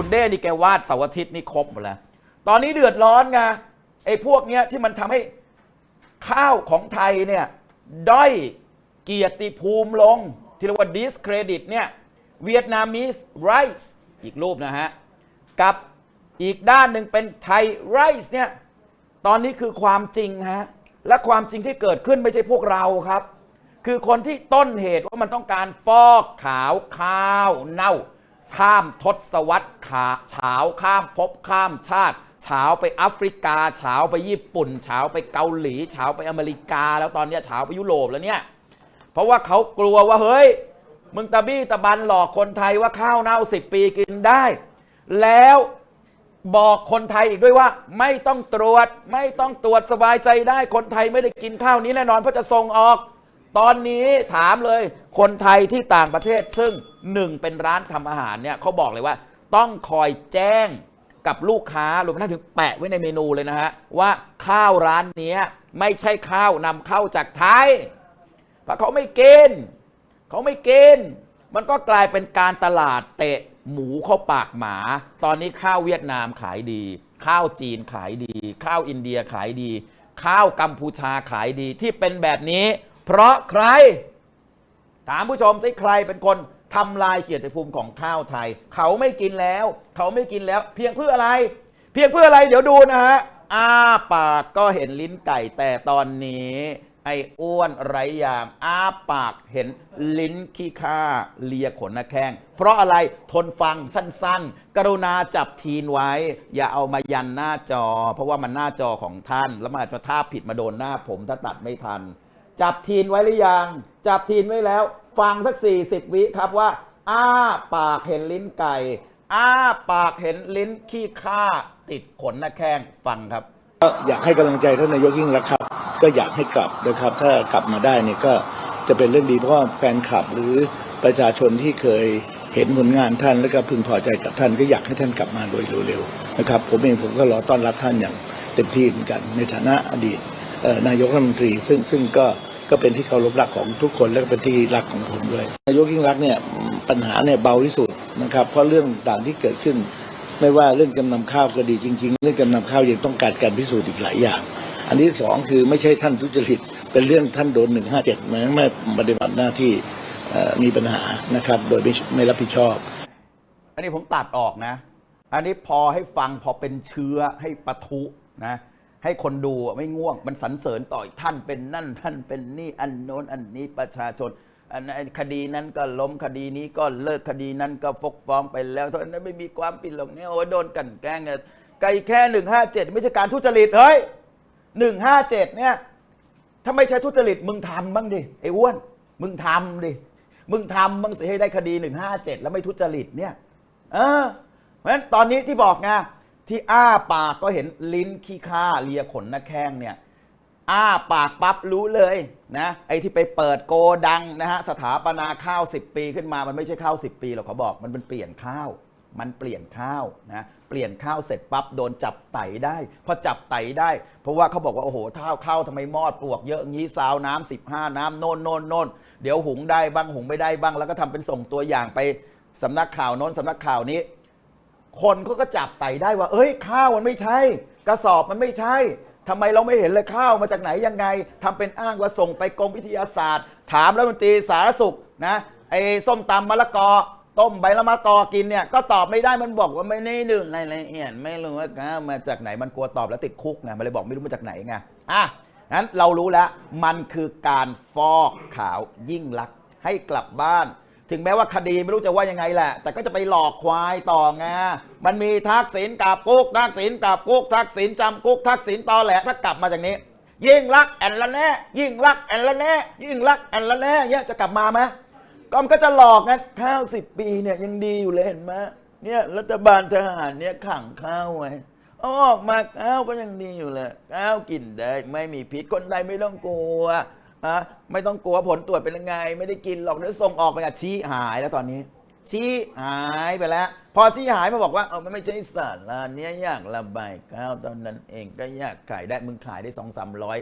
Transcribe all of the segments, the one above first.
คุณเด้นี่แกวาดเสาร์อาทิตย์นี่ครบหมดแล้ว ตอนนี้เดือดร้อนไงไอ้พวกเนี้ยที่มันทำให้ข้าวของไทยเนี่ยด้อยเกียรติภูมิลง ที่เรียกว่า discredit เนี่ยเวียดนามิสไรซ์อีกรูปนะฮะ กับอีกด้านหนึ่งเป็นไทยไรซ์เนี่ยตอนนี้คือความจริงฮะ และความจริงที่เกิดขึ้นไม่ใช่พวกเราครับ คือคนที่ต้นเหตุว่ามันต้องการฟอกขาวข้าวเน่า ข้ามทศวรรษขาเฉาข้ามภพข้ามชาติเฉาไปแอฟริกาเฉาไปญี่ปุ่นเฉาไปเกาหลีเฉาไปอเมริกา แล้วตอนนี้เฉาไปยุโรปแล้วเนี่ยเพราะว่าเขากลัวว่าเฮ้ยมึงตะบี้ตะบันหลอกคนไทยว่าข้าวเน่าสิบปีกินได้ แล้วบอกคนไทยอีกด้วยว่า ไม่ต้องตรวจไม่ต้องตรวจสบายใจได้คนไทยไม่ได้กินข้าวนี้แน่นอนเพราะจะส่งออก ตอนนี้ถามเลยคนไทยที่ต่างประเทศซึ่งหนึ่งเป็นร้านทำอาหารเนี่ยเขาบอกเลยว่า ต้องคอยแจ้งกับลูกค้ารวมทั้งถึงแปะไว้ในเมนูเลยนะฮะ ว่าข้าวร้านนี้ไม่ใช่ข้าวนำเข้าจากไทยเพราะเขาไม่กินเขาไม่กินมันก็กลายเป็นการตลาดเตะหมูเข้าปากหมา ตอนนี้ข้าวเวียดนามขายดี ข้าวจีนขายดี ข้าวอินเดียขายดี ข้าวกัมพูชาขายดีที่เป็นแบบนี้ เพราะใคร ถามผู้ชมสิใครเป็นคนทำลายเกียรติภูมิของข้าวไทย เขาไม่กินแล้ว เขาไม่กินแล้ว เพียงเพื่ออะไร เพียงเพื่ออะไรเดี๋ยวดูนะฮะอ้าปากก็เห็นลิ้นไก่แต่ตอนนี้ไอ้อ้วนไรอย่างอ้าปากเห็นลิ้นขี้ข้าเลียขนหน้าแข้งเพราะอะไรทนฟังสั้นๆ กรุณาจับทีนไว้ อย่าเอามายันหน้าจอ เพราะว่ามันหน้าจอของท่าน แล้วมันอาจจะท่าผิดมาโดนหน้าผมถ้าตัดไม่ทัน จับทีนไว้หรือยัง จับทีนไว้แล้ว ฟังสัก 40 วิครับว่า อ้าปากเห็นลิ้นไก่ อ้าปากเห็นลิ้นขี้ข้าติดขนหน้าแข้งฟังครับ ก็อยากให้กำลังใจท่านนายกยิ่งรักษณ์ครับ ก็อยากให้กลับนะครับ ถ้ากลับมาได้เนี่ยก็จะเป็นเรื่องดีเพราะว่าแฟนคลับหรือประชาชนที่เคยเห็นผลงานท่านแล้วก็พึงพอใจกับท่านก็อยากให้ท่านกลับมาโดยเร็วๆนะครับ ผมเองผมก็รอต้อนรับท่านอย่างเต็มที่เหมือนกันในฐานะอดีตเอ่อนายกรัฐมนตรีซึ่งซึ่งก็ ก็เป็นที่เคารพรักของทุกคนและก็เป็นที่รักของผมด้วยนายกยิ่งรักเนี่ยปัญหาเนี่ยเบาที่สุดนะครับ เพราะเรื่องต่างที่เกิดขึ้น ไม่ว่าเรื่องจำนำข้าวก็ดีจริง ๆ เรื่องจำนำข้าวยังต้องการการพิสูจน์อีกหลายอย่าง อันที่สองคือไม่ใช่ท่านทุจริตเป็นเรื่องท่านโดนหนึ่งห้าเจ็ดมันไม่ปฏิบัติหน้าที่มีปัญหานะครับ โดยไม่ไม่รับผิดชอบ อันนี้ผมตัดออกนะ อันนี้พอให้ฟังพอเป็นเชื้อให้ปะทุนะ ให้คนดูไม่ง่วง มันสรรเสริญต่ออีกท่านเป็นนั่นท่านเป็นนี่อันโน้นอันนี้ประชาชนอันนั้นคดีนั้นก็ล้มคดีนี้ก็เลิกคดีนั้นก็ฟกฟ้องไปแล้วเท่านั้นไม่มีความผิดหรอกเนี่ยโอ้ยโดนกลันแกล้งเนี่ยไกลแค่หนึ่งห้าเจ็ดไม่ใช่การทุจริตเฮ้ยหนึ่งห้าเจ็ดเนี่ยถ้าไม่ใช่ทุจริตมึงทำบ้างดิไอ้อ้วน มึงทำดิมึงทำบ้างสิให้ได้คดี157แล้วไม่ทุจริตเนี่ย เออ เพราะฉะนั้นตอนนี้ที่บอกไง ที่อ้าปากก็เห็นลิ้นขี้ข้าเลียขนหน้าแข้งเนี่ยอ้าปากปั๊บรู้เลยนะไอ้ที่ไปเปิดโกดังนะฮะสถาปนาข้าว 10 ปีขึ้นมามันไม่ใช่ข้าว 10 ปีหรอกเขาบอกมันเป็นเปลี่ยนข้าว มันเปลี่ยนข้าวนะเปลี่ยนข้าวเสร็จปั๊บโดนจับไตได้พอจับไตได้ เพราะว่าเขาบอกว่า โอ้โหข้าวข้าวทำไมมอดปลวกเยอะงี้ซาวน้ำ15 น้ำโน่นโน่นโน่นเดี๋ยวหุงได้บ้างหุงไม่ได้บ้าง แล้วก็ทำเป็นส่งตัวอย่างไปสำนักข่าวโน้นสำนักข่าวนี้ คนเขาก็จับไต่ได้ว่า เอ้ย ข้าวมันไม่ใช่ กระสอบมันไม่ใช่ทำไมเราไม่เห็นเลยข้าวมาจากไหนยังไงทำเป็นอ้างว่าส่งไปกรมวิทยาศาสตร์ ถามรัฐมนตรีสาธารณสุขนะไอ้ส้มตำมะละกอต้มใบละมะกอกินเนี่ยก็ตอบไม่ได้มันบอกว่าไม่ได้ดื่มรายละเอียดไม่รู้ว่าข้าวมาจากไหนมันกลัวตอบแล้วติดคุกไงมันเลยบอกไม่รู้มาจากไหนไงอะงั้นเรารู้แล้วมันคือการฟอกขาวยิ่งลักษณ์ให้กลับบ้าน ถึงแม้ว่าคดีไม่รู้จะว่ายังไงแหละ แต่ก็จะไปหลอกควายต่อไงมันมีทักษิณกับกุ๊กทักษิณกับกุ๊กทักษิณจำกุ๊กทักษิณตอแหละถ้ากลับมาจากนี้ ยิ่งรักแอนละแน่ยิ่งรักแอนละแน่ยิ่งรักแอนละแน่เนี่ยจะกลับมาไหมก็มันก็จะหลอกไงข้าวสิบปีเนี่ยยังดีอยู่เลยเห็นไหมเนี่ยรัฐบาลทหารเนี่ยขังข้าวไว้เอาออกมาข้าวก็ยังดีอยู่เลยข้าวกินได้ไม่มีพิษคนไทยไม่ต้องกลัว อะไม่ต้องกลัวผลตรวจเป็นยังไง ไม่ได้กินหรอกเดี๋ยวส่งออกไปอะชี้หายแล้วตอนนี้ ชี้หายไปแล้ว พอชี้หายมาบอกว่าเออมันไม่ใช่สารลานเนี้ยอยากระบายข้าวตอนนั้นเองก็อยากขายได้มึงขายได้สองสามร้อย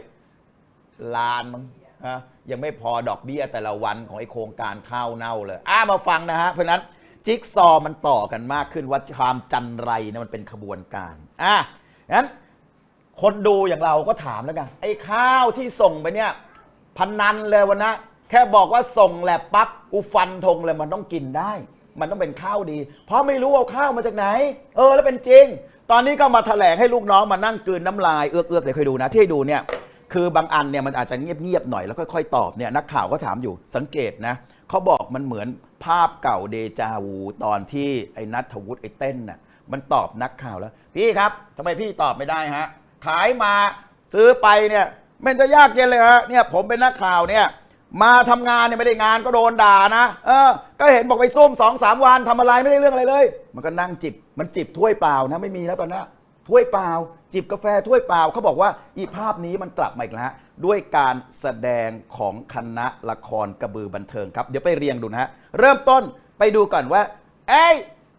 ล้านมั้งอะยังไม่พอดอกเบี้ยแต่ละวันของไอโครงการข้าวเน่าเลยอ่ามาฟังนะฮะเพราะนั้นจิ๊กซอว์มันต่อกันมากขึ้นว่าความจันไรนี่มันเป็นขบวนการอะงั้นคนดูอย่างเราก็ถามแล้วกันไอ้ข้าวที่ส่งไปเนี่ย พนันเลยวันนะแค่บอกว่าส่งแหละปั๊บกูฟันธงเลยมันต้องกินได้ มันต้องเป็นข้าวดี เพราะไม่รู้เอาข้าวมาจากไหน เออแล้วเป็นจริง ตอนนี้ก็มาแถลงให้ลูกน้องมานั่งกลืนน้ำลายเอื้อกๆเลยเคยดูนะ ที่ให้ดูเนี่ย คือบางอันเนี่ยมันอาจจะเงียบๆหน่อยแล้วค่อยๆตอบเนี่ยนักข่าวก็ถามอยู่สังเกตนะเขาบอกมันเหมือนภาพเก่าเดจาวูตอนที่ไอ้นัทวุฒิไอ้เต้นน่ะมันตอบนักข่าวแล้ว พี่ครับทำไมพี่ตอบไม่ได้ฮะขายมาซื้อไปเนี่ย ไม่จะยากเย็นเลยฮะเนี่ยผมเป็นนักข่าวเนี่ย มาทำงานเนี่ยไม่ได้งานก็โดนด่านะเออ ก็เห็นบอกไปซุ่มสองสามวันทำอะไรไม่ได้เรื่องอะไรเลย มันก็นั่งจิบมันจิบถ้วยเปล่านะไม่มีแล้วตอนนั้ถ้วยเปล่า จิบกาแฟถ้วยเปล่าเขาบอกว่าอีภาพนี้มันกลับมาอีกแล้วด้วยการแสดงของคณะละครกระบือบันเทิงครับ เดี๋ยวไปเรียงดูนะฮะเริ่มต้นไปดูก่อนว่า เอ้ย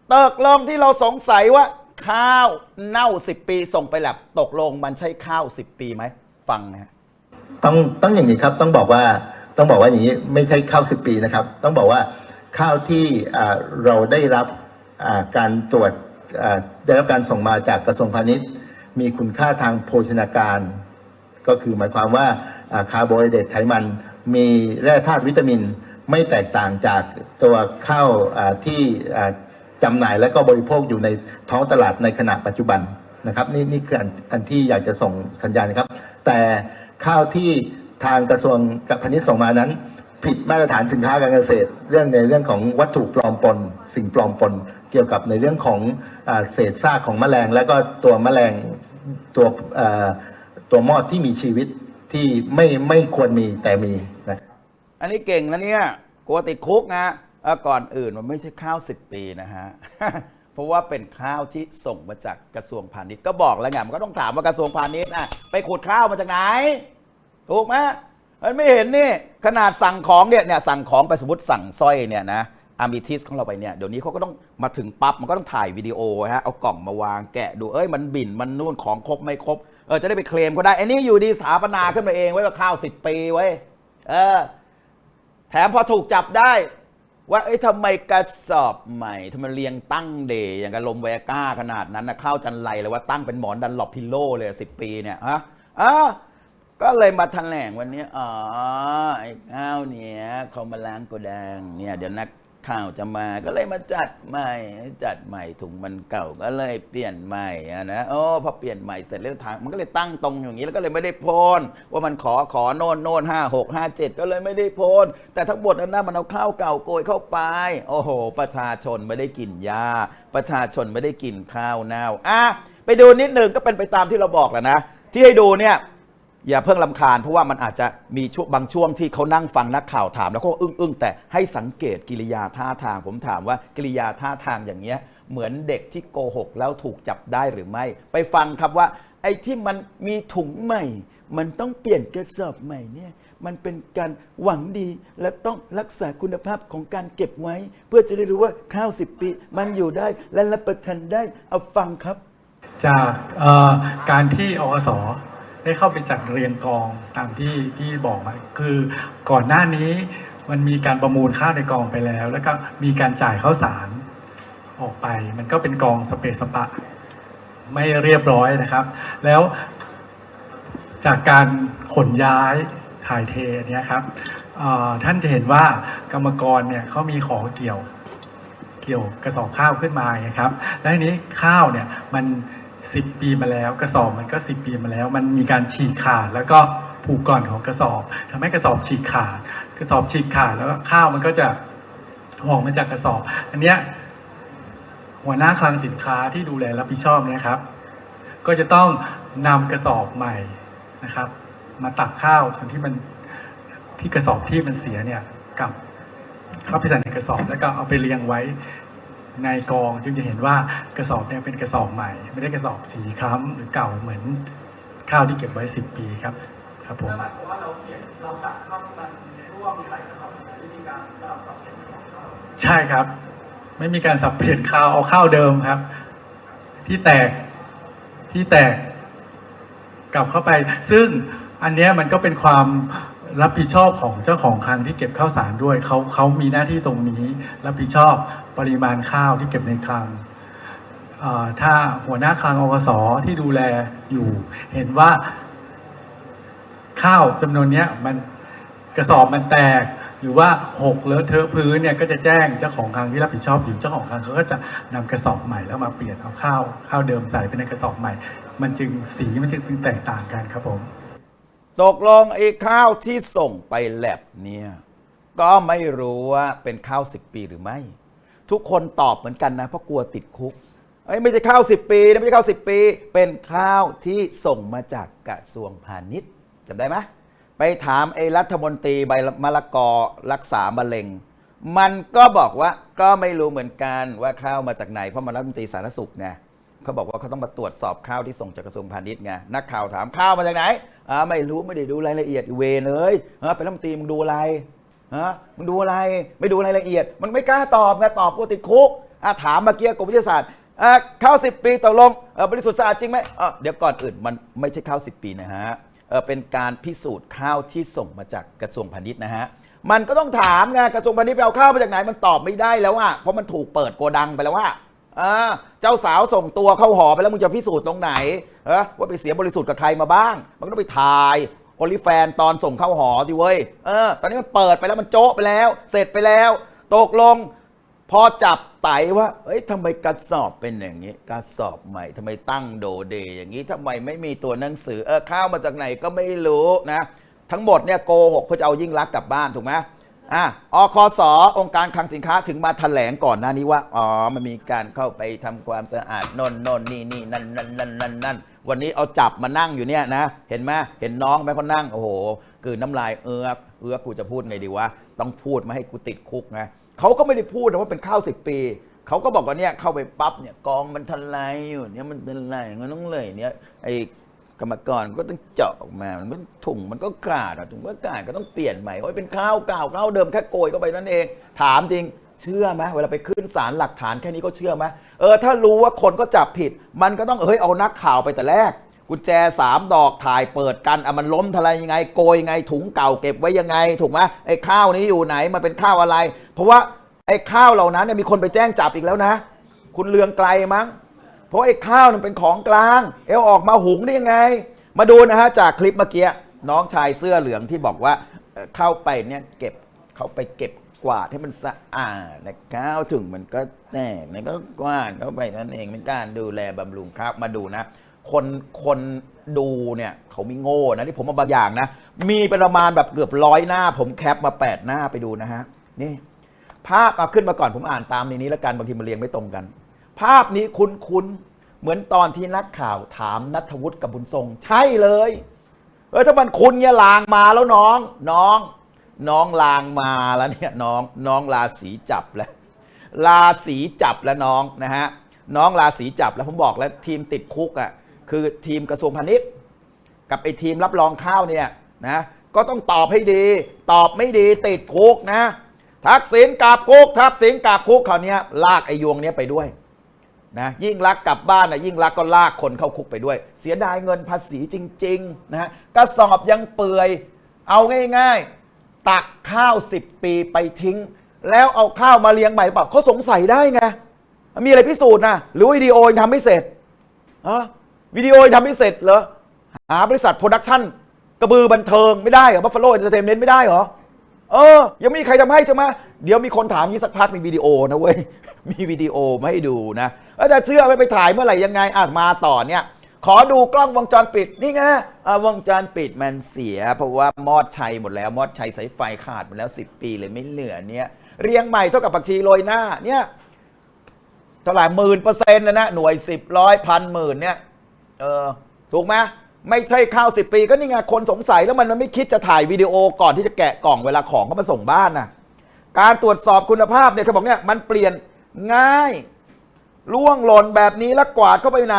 เติกลมที่เราสงสัยว่าข้าวเน่า 10 ปีส่งไปแลบตกลงมันใช่ข้าว 10 ปีไหม ฟังนะต้องต้องอย่างนี้ครับต้องบอกว่าต้องบอกว่าอย่างนี้ไม่ใช่ข้าวสิบปีนะครับ ต้องบอกว่าข้าวที่เราได้รับการตรวจได้รับการส่งมาจากกระทรวงพาณิชย์ มีคุณค่าทางโภชนาการ ก็คือหมายความว่าคาร์โบไฮเดรตไขมัน มีแร่ธาตุวิตามินไม่แตกต่างจากตัวข้าวที่จำหน่ายและก็บริโภคอยู่ในท้องตลาดในขณะปัจจุบันนะครับ นี่นี่คืออันที่อยากจะส่งสัญญาณครับ แต่ข้าวที่ทางกระทรวงพาณิชย์ส่งมานั้น ผิดมาตรฐานสินค้าการเกษตร เรื่องในเรื่องของวัตถุปลอมปน สิ่งปลอมปน เกี่ยวกับในเรื่องของอเศษซากของแมลง และก็ตัวแมลงตัวตัวมอดที่มีชีวิตที่ไม่ไม่ควรมีแต่มีนะอันนี้เก่งนะเนี่ยกลัวติดคุกนะก่อนอื่นมันไม่ใช่ข้าว10ปีนะฮะ ราะว่าเป็นข้าวที่ส่งมาจากกระทรวงพาณิชย์ก็บอกแล้วไงมันก็ต้องถามว่ากระทรวงพาณิชย์น่ะไปขุดข้าวมาจากไหน ถูกไหมมันไม่เห็นนี่ขนาดสั่งของเนี่ยเนี่ยสั่งของไปสมมติสั่งสร้อยเนี่ยนะอามิทิสของเราไปเนี่ยเดี๋ยวนี้เขาก็ต้องมาถึงปั๊บมันก็ต้องถ่ายวิดีโอฮะเอากล่องมาวางแกะดูเอ้ยมันบิ่นมันนู่นของครบไม่ครบเออจะได้ไปเคลมก็ได้ไอ้นี่อยู่ดีสถาปนาขึ้นมาเองไว้ว่าข้าวสิบปีไว้เออแถมพอถูกจับได้ ว่าเอ้ยทำไมกระสอบใหม่ทำไมเรียงตั้งเดย์อย่างกับลมแวก้าขนาดนั้นนะข้าวจันไรเลยว่าตั้งเป็นหมอนดันหลบพิโลเลยสิบปีเนี่ยฮะอะก็เลยมาแถลงวันนี้อ๋อไอ้ข้าวเนี่ยเขามาล้างโกดังเนี่ยเดี๋ยวนัก ข่าวจะมาก็เลยมาจัดใหม่ จัดใหม่ถุงมันเก่าก็เลยเปลี่ยนใหม่อะนะโอ้พอเปลี่ยนใหม่เสร็จแล้วทางมันก็เลยตั้งตรงอย่างนี้แล้วก็เลยไม่ได้โพนว่ามันขอขอโน่นโน่นห้าหกห้าเจ็ดก็เลยไม่ได้โพนแต่ทั้งหมดนั้นนะมันเอาข้าวเก่าโกยเข้าไป โอ้โห ประชาชนไม่ได้กินยาประชาชนไม่ได้กินข้าวเน่าอะไปดูนิดหนึ่งก็เป็นไปตามที่เราบอกแหละนะ ที่ให้ดูเนี่ย อย่าเพิ่งลำคาญเพราะว่ามันอาจจะมีช่วงบางช่วงที่เขานั่งฟังนักข่าวถาม แล้วก็อึ้งอึ้งๆแต่ให้สังเกตกิริยาท่าทาง ผมถามว่ากิริยาท่าทางอย่างเงี้ยเหมือนเด็กที่โกหกแล้วถูกจับได้หรือไม่ ไปฟังครับว่า ไอ้ที่มันมีถุงใหม่ มันต้องเปลี่ยนกระสอบใหม่เนี่ยมันเป็นการหวังดีและต้องรักษาคุณภาพของการเก็บไว้ เพื่อจะได้รู้ว่าข้าวสิบปี มันอยู่ได้และรับประทานได้เอาฟังครับ จากเอ่อการที่อส ได้เข้าไปจัดเรียงกองตามที่ที่บอกมาคือก่อนหน้านี้มันมีการประมูลข้าวในกองไปแล้ว แล้วก็มีการจ่ายข้าวสารออกไป มันก็เป็นกองสเปซสปะ ไม่เรียบร้อยนะครับ แล้วจากการขนย้ายถ่ายเทนเนี้ยครับท่านจะเห็นว่ากรรมกรเนี่ยเขามีขอเกี่ยวเกี่ยวกระสอบข้าวขึ้นมาครับแล้วทีนี้ข้าวเนี่ยมัน 10 ปีมาแล้ว กระสอบมันก็ 10 ปีมาแล้ว มันมีการฉีกขาดแล้วก็ผูกก่อนของกระสอบทำให้กระสอบฉีกขาด กระสอบฉีกขาดแล้วข้าวมันก็จะออกมาจากกระสอบ อันเนี้ยหัวหน้าคลังสินค้าที่ดูแลรับผิดชอบนี่ยครับ ก็จะต้องนำกระสอบใหม่นะครับ มาตักข้าวส่วนที่มันที่กระสอบที่มันเสียเนี่ยกลับเข้าไปใส่ในกระสอบแล้วก็เอาไปเรียงไว้ ในกองจึงจะเห็นว่ากระสอบเนี่ยเป็นกระสอบใหม่ ไม่ได้กระสอบสีคล้ำหรือเก่าเหมือนข้าวที่เก็บไว้ 10 ปีครับครับผมใช่ครับ ไม่มีการสับเปลี่ยนข้าวเอาข้าวเดิมครับ ที่แตกที่แตกกลับเข้าไป ซึ่งอันนี้มันก็เป็นความรับผิดชอบของเจ้าของคลังที่เก็บข้าวสารด้วยเขาเขามีหน้าที่ตรงนี้ รับผิดชอบ ปริมาณข้าวที่เก็บในคลังถ้าหัวหน้าคลังอกสที่ดูแลอยู่ เห็นว่าข้าวจำนวนเนี้ยมันกระสอบมันแตก หรือว่าหกเลอะเทอะพื้นเนี่ยก็จะแจ้งเจ้าของคลังที่รับผิดชอบอยู่เจ้าของคลังเขาก็จะนำกระสอบใหม่แล้วมาเปลี่ยนเอาข้าวข้าวเดิมใส่ไปในกระสอบใหม่ มันจึงสีมันจึงแตกต่างกันครับผมตกลงไอ้ข้าวที่ส่งไปแลบเนี่ยก็ไม่รู้ว่าเป็นข้าวสิบปีหรือไม่ ทุกคนตอบเหมือนกันนะเพราะกลัวติดคุกเอ้ยไม่ใช่ข้าวสิบปีนะไม่ใช่ข้าวสิบปี เป็นข้าวที่ส่งมาจากกระทรวงพาณิชย์จำได้ไหมไปถามไอ้รัฐมนตรีใบมะละกอรักษามะเร็ง มันก็บอกว่าก็ไม่รู้เหมือนกันว่าข้าวมาจากไหนเพราะมันรัฐมนตรีสาธารณสุขไงเขาบอกว่าเขาต้องมาตรวจสอบข้าวที่ส่งจากกระทรวงพาณิชย์ไงนักข่าวถามข้าวมาจากไหนอ่าไม่รู้ไม่ได้ดูรายละเอียดเวเลยเป็นรัฐมนตรีมึงดูอะไร ฮะมึงดูอะไรไม่ดูรายละเอียด มันไม่กล้าตอบไงตอบกูติดคุกอะถามมื่อกี้กรมวิทยาศาสตร์อะข้าวสิปีตกลงบริสุทธิ์สะอาดจริงไหมอะเดี๋ยวก่อนอื่นมันไม่ใช่ข้าวสิปีนะฮะเออเป็นการพิสูจน์ข้าวที่ส่งมาจากกระทรวงพาณิชย์นะฮะมันก็ต้องถามไงกระทรวงพาณิชย์ไปเอาข้าวมาจากไหนมันตอบไม่ได้แล้วอะเพราะมันถูกเปิดโกดังไปแล้วว่าเจ้าสาวส่งตัวเข้าหอไปแล้วมึงจะพิสูจน์ตรงไหนเอว่าไปเสียบริสุทธิ์กับใครมาบ้าง มันก็ต้องไปถ่าย โอลิแฟนตอนส่งเข้าหอสิเว้ย เออ ตอนนี้มันเปิดไปแล้วมันโจ๊ะไปแล้ว เสร็จไปแล้ว ตกลง พอจับไตว่า เอ้ยทำไมกระสอบเป็นอย่างนี้กระสอบใหม่ทำไมตั้งโดเดอย่างนี้ทำไมไม่มีตัวหนังสือ เออข้าวมาจากไหนก็ไม่รู้นะ ทั้งหมดเนี่ยโกหกเพื่อจะเอายิ่งรักกลับบ้านถูกไหม อะอคสองค์การคลังสินค้าถึงมาแถลงก่อนหน้านี้ว่า อ๋อ มันมีการเข้าไปทำความสะอาดนนนนนี่นี่นั่นนั่นนั่นนั่นนั่นวันนี้เอาจับมานั่งอยู่เนี่ยนะ เห็นไหมเห็นน้องไหมเขานั่ง โอ้โหคือน้ำลายเอือกเอือกกูจะพูดไงดีวะ ต้องพูดมาให้กูติดคุกนะเขาก็ไม่ได้พูดนะว่าเป็นข้าวสิบปี เขาก็บอกว่าเนี่ยเข้าไปปั๊บเนี่ยกองมันทลายอยู่เนี่ยมันเป็นไรมันต้องเลยเนี่ยไอ้ กรรมกรก็ต้องเจาะออกมามันก็ถุงมันก็ขาดอะถุงก็ขาดก็ต้องเปลี่ยนใหม่โอ้ยเป็นข้าวเก่าข้าวเดิมแค่โกยเข้าไปนั่นเอง ถามจริงเชื่อไหมเวลาไปขึ้นศาลหลักฐานแค่นี้ก็เชื่อไหมเออถ้ารู้ว่าคนก็จับผิด มันก็ต้องเฮ้ยเอานักข่าวไปแต่แรกกุญแจสามดอกถ่ายเปิดกันอะมันล้มทลายยังไง โกยยังไง ถุงเก่าเก็บไว้ยังไง ถูกไหมไอ้ข้าวนี้อยู่ไหนมันเป็นข้าวอะไร เพราะว่าไอ้ข้าวเหล่านั้นเนี่ยมีคนไปแจ้งจับอีกแล้วนะ คุณเลืองไกลมั้ง เพราะไอ้ข้าวมันเป็นของกลาง เอวออกมาหุงได้ยังไง มาดูนะฮะจากคลิปเมื่อกี้น้องชายเสื้อเหลืองที่บอกว่าเข้าไปเนี่ยเก็บเขาไปเก็บกวาดให้มันสะอาดนะข้าวถึงมันก็แตกมันก็กวาดเข้าไปนั่นเองเป็นการดูแลบำรุงครับมาดูนะคนคนดูเนี่ยเขามีโง่นะที่ผมมาบางอย่างนะ มีประมาณแบบเกือบร้อยหน้า ผมแคปมาแปดหน้าไปดูนะฮะนี่ภาพเอาขึ้นมาก่อนผมอ่านตามในนี้แล้วกันบางทีมันเรียงไม่ตรงกัน ภาพนี้คุ้นๆ เหมือนตอนที่นักข่าวถามนัทวุฒิกับบุญทรง ใช่เลย เออถ้ามันคุณเนี่ยลางมาแล้วน้อง น้อง น้องลางมาแล้วเนี่ยน้องน้องราศีจับแล้วราศีจับแล้วน้องนะฮะน้องราศีจับแล้วผมบอกแล้วทีมติดคุกอะคือทีมกระทรวงพาณิชย์ กับไอ้ทีมรับรองข้าวเนี่ยนะก็ต้องตอบให้ดี ตอบไม่ดีติดคุกนะ ทักษิณกับคุกทักษิณกับคุกคราวเนี้ยลากไอ้ยวงเนี้ยไปด้วย นะยิ่งรักกลับบ้านนะยิ่งรักก็ลากคนเข้าคุกไปด้วย เสียดายเงินภาษีจริงๆนะฮะกระสอบยังเปื่อย เอาง่ายๆ ตักข้าว 10 ปีไปทิ้ง แล้วเอาข้าวมาเลี้ยงใหม่เปล่าเขาสงสัยได้ไง มีอะไรพิสูจน์นะหรือวิดีโอยังทำไม่เสร็จฮะวิดีโอยังทำไม่เสร็จเหรอหาบริษัทโปรดักชั่นกระบือบันเทิงไม่ได้เหรอบัฟฟาโลเอนเตอร์เทนเมนต์ไม่ได้เหรอเออ ยังไม่มีใครทำให้ใช่ไหมเดี๋ยวมีคนถามยี่สักพักมีวิดีโอนะเว้ย มีวิดีโอมาให้ดูนะแล้วจะเชื่อไม่ไปถ่ายเมื่อไหร่ยังไงอะมาต่อเนี่ยขอดูกล้องวงจรปิดนี่ไงวงจรปิดมันเสีย เพราะว่ามอดชัยหมดแล้ว มอดชัยสายไฟขาดหมดแล้ว 10 ปีเลยไม่เหลือเนี่ยเรียงใหม่เท่ากับผักชีโรยหน้าเนี่ยเท่าไหร่หมื่นเปอร์เซ็นต์นะนะหน่วยสิบร้อยพันหมื่นเนี่ยเออถูกไหมไม่ใช่ข้าวสิบปีก็นี่ไงคนสงสัยแล้วมันไม่คิดจะถ่ายวิดีโอก่อนที่จะแกะกล่องเวลาของเขามาส่งบ้านนะการตรวจสอบคุณภาพเนี่ยเขาบอกเนี่ยมันเปลี่ยน ง่ายล่วงหล่นแบบนี้แล้วกวาดเข้าไปใน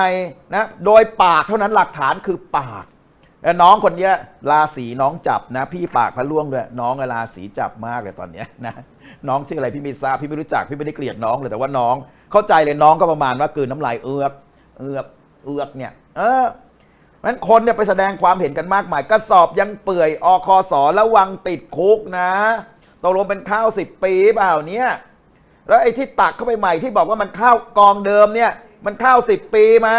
นะโดยปากเท่านั้นหลักฐานคือปากแล้วน้องคนเนี้ราศีน้องจับนะ พี่ปากพระล่วงด้วยน้องราศีจับมากเลยตอนเนี้ยนะน้องชื่ออะไรพี่ไม่ทราบพี่ไม่รู้จักพี่ไม่ได้เกลียดน้องเลยแต่ว่าน้องเข้าใจเลยน้องก็ประมาณว่ากลืนน้ำลายเอือกเอือกเอือกเนี่ยเออนั้นคนเนี่ยไปแสดงความเห็นกันมากมายกระสอบยังเปื่อยอคอสอระวังติดคุกนะตกลงเป็นข้าวสิบปีเปล่าเนี่ย แล้วไอ้ที่ตักเข้าไปใหม่ที่บอกว่ามันข้าวกองเดิมเนี่ยมันข้าวสิบปีไหม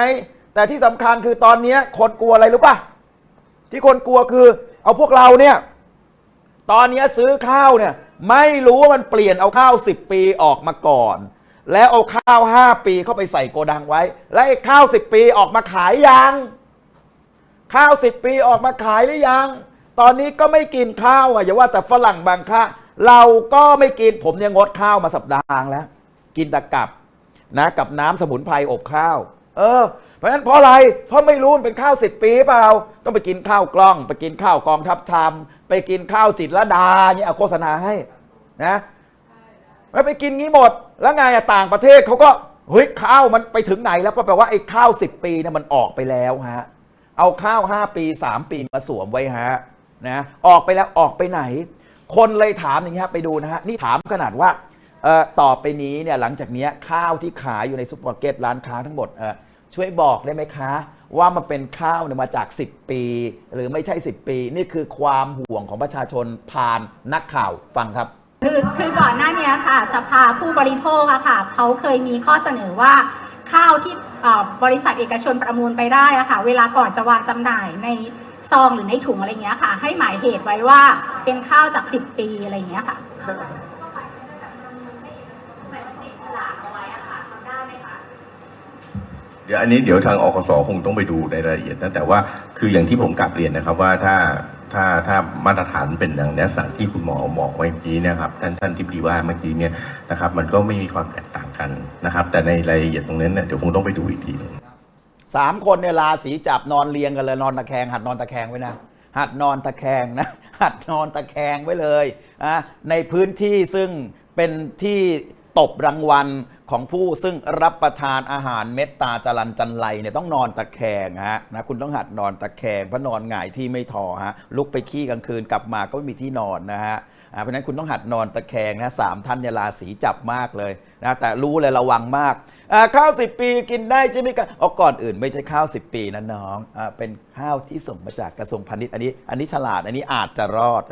แต่ที่สำคัญคือตอนเนี้ยคนกลัวอะไรรู้ปะที่คนกลัวคือ เอาพวกเราเนี่ยตอนนี้ซื้อข้าวเนี่ยไม่รู้ว่ามันเปลี่ยนเอาข้าวสิบปีออกมาก่อน แล้วเอาข้าวห้าปีเข้าไปใส่โกดังไว้ แล้วไอ้ข้าวสิบปีออกมาขายยังข้าวสิบปีออกมาขายหรือยัง ตอนนี้ก็ไม่กินข้าวอะอย่าว่าแต่ฝรั่งบางค่า เราก็ไม่กินผมเนี่ยงดข้าวมาสัปดาห์แล้ว กินแต่กับนะกับน้ำสมุนไพรอบข้าว เออ เพราะฉะนั้นเพราะอะไร เพราะไม่รู้เป็นข้าวสิบปีเปล่า ต้องไปกินข้าวกล้อง ไปกินข้าวกองทัพธรรมไปกินข้าวจิตรลดาเนี่ยเอาโฆษณาให้นะไม่ไปกินงี้หมด แล้วไงต่างประเทศเขาก็เฮ้ยข้าวมันไปถึงไหนแล้วก็แปลว่าไอ้ข้าวสิบปีเนี่ยมันออกไปแล้วฮะเอาข้าว5ปี3ปีมาสวมไว้ฮะนะออกไปแล้วออกไปไหน คนเลยถามอย่างนี้ฮะไปดูนะฮะนี่ถามขนาดว่าเอ่อต่อไปนี้เนี่ยหลังจากเนี้ยข้าวที่ขายอยู่ในซุปเปอร์มาร์เก็ตร้านค้าทั้งหมดเอ่อช่วยบอกได้ไหมคะ ว่ามันเป็นข้าวเนี่ยมาจาก 10 ปี หรือไม่ใช่ 10 ปี นี่คือความห่วงของประชาชนผ่านนักข่าวฟังครับ คือคือก่อนหน้านี้ค่ะ สภาผู้บริโภคอะค่ะเขาเคยมีข้อเสนอว่าข้าวที่เอ่อบริษัทเอกชนประมูลไปได้อะค่ะ เวลาก่อนจะวางจำหน่ายใน ซองหรือในถุงอะไรเงี้ยค่ะ ให้หมายเหตุไว้ว่าเป็นข้าวจาก 10 ปีอะไรเงี้ยค่ะ เดี๋ยวอันนี้เดี๋ยวทางอคสคงต้องไปดูในรายละเอียดนะแต่ว่าคืออย่างที่ผมกลับเรียนนะครับว่าถ้าถ้าถ้ามาตรฐานเป็นอย่างนี้สั่งที่คุณหมอบอกไว้เมื่อกี้เนะครับท่านท่านที่ดีว่าเมื่อกี้เนี่ยนะครับ มันก็ไม่มีความแตกต่างกันนะครับ แต่ในรายละเอียดตรงนั้นเนี่ยเดี๋ยวคงต้องไปดูอีกทีหนึง สามคนเนี่ยราศีจับนอนเรียงกันเลยนอนตะแคงหัดนอนตะแคงไว้นะ หัดนอนตะแคงนะ หัดนอนตะแคงไว้เลยอะในพื้นที่ซึ่งเป็นที่ตบรางวัลของผู้ซึ่งรับประทานอาหารเม็ดตาจรันจันไรเนี่ยต้องนอนตะแคงฮะนะคุณต้องหัดนอนตะแคงเพราะนอนหงายที่ไม่ทอฮะลุกไปขี้กลางคืนกลับมาก็ไม่มีที่นอนนะฮะ เพราะฉะนั้นคุณต้องหัดนอนตะแคงนะสามท่านเนี่ยราศีจับมากเลยนะแต่รู้เลยระวังมากข้าวสิปีกินได้ใช่ไหมครับเอาก่อนอื่นไม่ใช่ข้าว10ปีนะน้องอเป็นข้าวที่ส่งมาจากกระทรวงพาณิชย์อันนี้ อันนี้ฉลาดอันนี้อาจจะรอด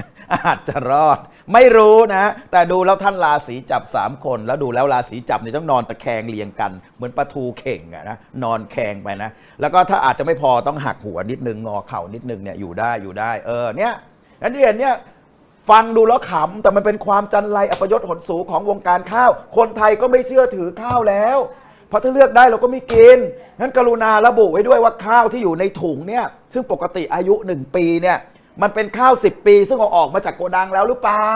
อาจจะรอด ไม่รู้นะ แต่ดูแล้วท่านราศีจับ 3 คน แล้วดูแล้วราศีจับเนี่ยต้องนอนตะแคงเรียงกัน เหมือนปลาทูเข่งอะนะนอนแคงไปนะ แล้วก็ถ้าอาจจะไม่พอต้องหักหัวนิดนึงงอเข่านิดนึงเนี่ยอยู่ได้อยู่ได้เออเนี่ยอันที่เห็นเนี่ย ฟังดูแล้วขำแต่มันเป็นความจันไรอัปยศหนสูงของวงการข้าว คนไทยก็ไม่เชื่อถือข้าวแล้ว เพราะถ้าเลือกได้เราก็ไม่กินงั้นกรุณาระบุไว้ด้วยว่าข้าวที่อยู่ในถุงเนี่ยซึ่งปกติอายุ 1 ปีเนี่ยมันเป็นข้าว 10 ปี ซึ่งเอาออกมาจากโกดังแล้วหรือเปล่า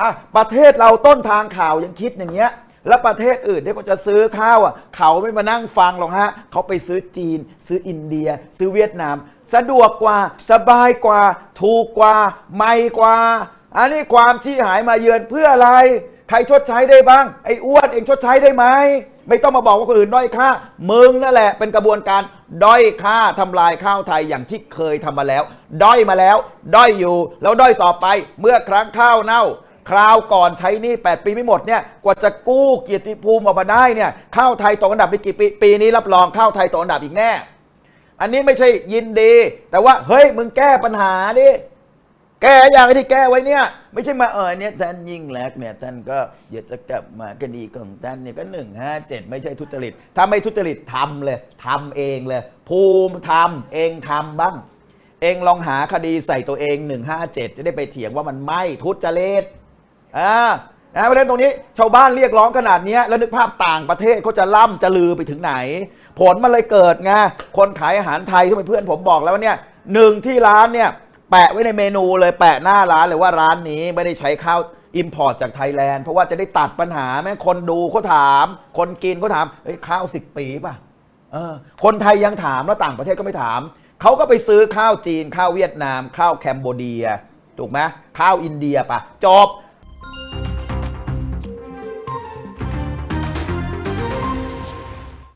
อะประเทศเราต้นทางข่าวยังคิดอย่างเงี้ย แล้วประเทศอื่นที่เขาจะซื้อข้าวอะเขาไม่มานั่งฟังหรอกฮะเขาไปซื้อจีน ซื้ออินเดีย ซื้อเวียดนาม สะดวกกว่าสบายกว่า ถูกกว่าใหม่กว่า อันนี้ความชี้หายมาเยือนเพื่ออะไร ใครชดใช้ได้บ้าง ไอ้อ้วนเองชดใช้ได้ไหมไม่ต้องมาบอกว่าคนอื่นด้อยค่า มึงนั่นแหละเป็นกระบวนการด้อยค่าทำลายข้าวไทยอย่างที่เคยทำมาแล้ว ด้อยมาแล้ว ด้อยอยู่ แล้วด้อยต่อไป เมื่อครั้งข้าวเน่า คราวก่อนใช้หนี่ 8 ปีไม่หมดเนี่ยกว่าจะกู้เกียรติภูมิออกมาได้เนี่ยข้าวไทยตกอันดับไปกี่ปีปีนี้รับรองข้าวไทยตกอันดับอีกแน่ อันนี้ไม่ใช่ยินดี แต่ว่าเฮ้ยมึงแก้ปัญหาดิแก้อย่างที่แก้ไว้เนี่ย ไม่ใช่มาเออเนี่ยท่านยิ่งแลกเนี่ยท่านก็เดี๋ยวจะกลับมาคดีของท่านเนี่ยก็หนึ่งห้าเจ็ดไม่ใช่ทุจริตถ้าไม่ทุจริตทำเลยทำเองเลย ภูมิทำเองทำบ้าง เองลองหาคดีใส่ตัวเอง157จะได้ไปเถียงว่ามันไม่ทุจริต อ่านะเพราะฉะนั้นตรงนี้ชาวบ้านเรียกร้องขนาดนี้แล้วนึกภาพต่างประเทศเขาจะล่ำจะลือไปถึงไหน ผลมันเลยเกิดไงคนขายอาหารไทยที่เป็นเพื่อนผมบอกแล้วว่าเนี่ยหนึ่งที่ร้านเนี่ยแปะไว้ในเมนูเลยแปะหน้าร้านเลยว่าร้านนี้ไม่ได้ใช้ข้าวอิมพอร์ตจากไทยแลนด์เพราะว่าจะได้ตัดปัญหาแม่คนดูเขาถาม คนกินเขาถามเฮ้ยข้าวสิบปีป่ะเออคนไทยยังถามแล้วต่างประเทศก็ไม่ถามเขาก็ไปซื้อข้าวจีนข้าวเวียดนาม ข้าวแคมโบเดียถูกไหมข้าวอินเดียป่ะจบ